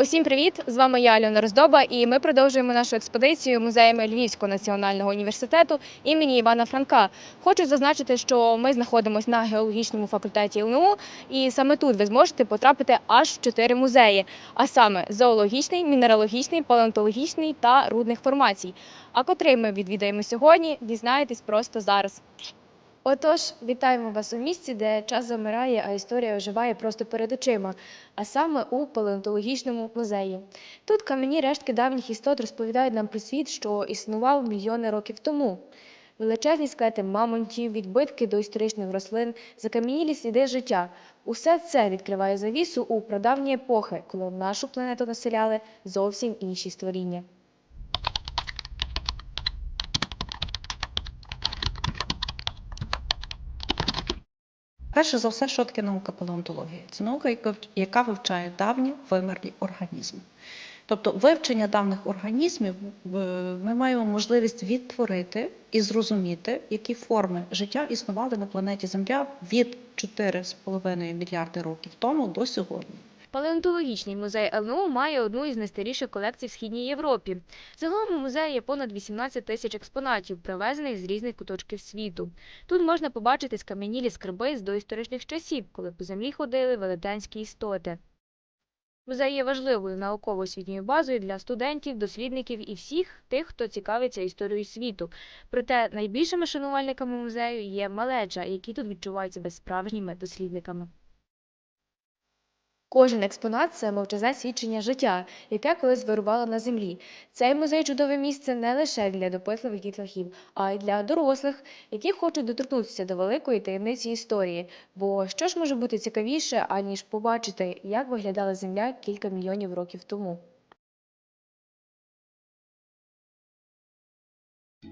Усім привіт! З вами я Альона Роздоба, і ми продовжуємо нашу експедицію музеями Львівського національного університету імені Івана Франка. Хочу зазначити, що ми знаходимося на геологічному факультеті ЛНУ, і саме тут ви зможете потрапити аж в чотири музеї, а саме зоологічний, мінералогічний, палеонтологічний та рудних формацій. А котрий ми відвідаємо сьогодні, дізнаєтесь просто зараз. Отож, вітаємо вас у місці, де час замирає, а історія оживає просто перед очима, а саме у палеонтологічному музеї. Тут кам'яні рештки давніх істот розповідають нам про світ, що існував мільйони років тому. Величезні скелети мамонтів, відбитки доісторичних рослин, закам'янілі сліди життя. Усе це відкриває завісу у прадавні епохи, коли нашу планету населяли зовсім інші створіння. Перше за все, що таке наука палеонтології? Це наука, яка вивчає давні вимерлі організми. Тобто вивчення давних організмів ми маємо можливість відтворити і зрозуміти, які форми життя існували на планеті Земля від 4,5 мільярди років тому до сьогодні. Палеонтологічний музей ЛНУ має одну із найстаріших колекцій в Східній Європі. Загалом у музеї є понад 18 тисяч експонатів, привезених з різних куточків світу. Тут можна побачити скам'янілі скарби з доісторичних часів, коли по землі ходили велетенські істоти. Музей є важливою науково-освітньою базою для студентів, дослідників і всіх тих, хто цікавиться історією світу. Проте найбільшими шанувальниками музею є малеча, які тут відчувають себе справжніми дослідниками. Кожен експонат це мовчазне свідчення життя, яке колись вирувало на землі. Цей музей чудове місце не лише для допитливих дітлахів, а й для дорослих, які хочуть доторкнутися до великої таємниці історії. Бо що ж може бути цікавіше, аніж побачити, як виглядала земля кілька мільйонів років тому.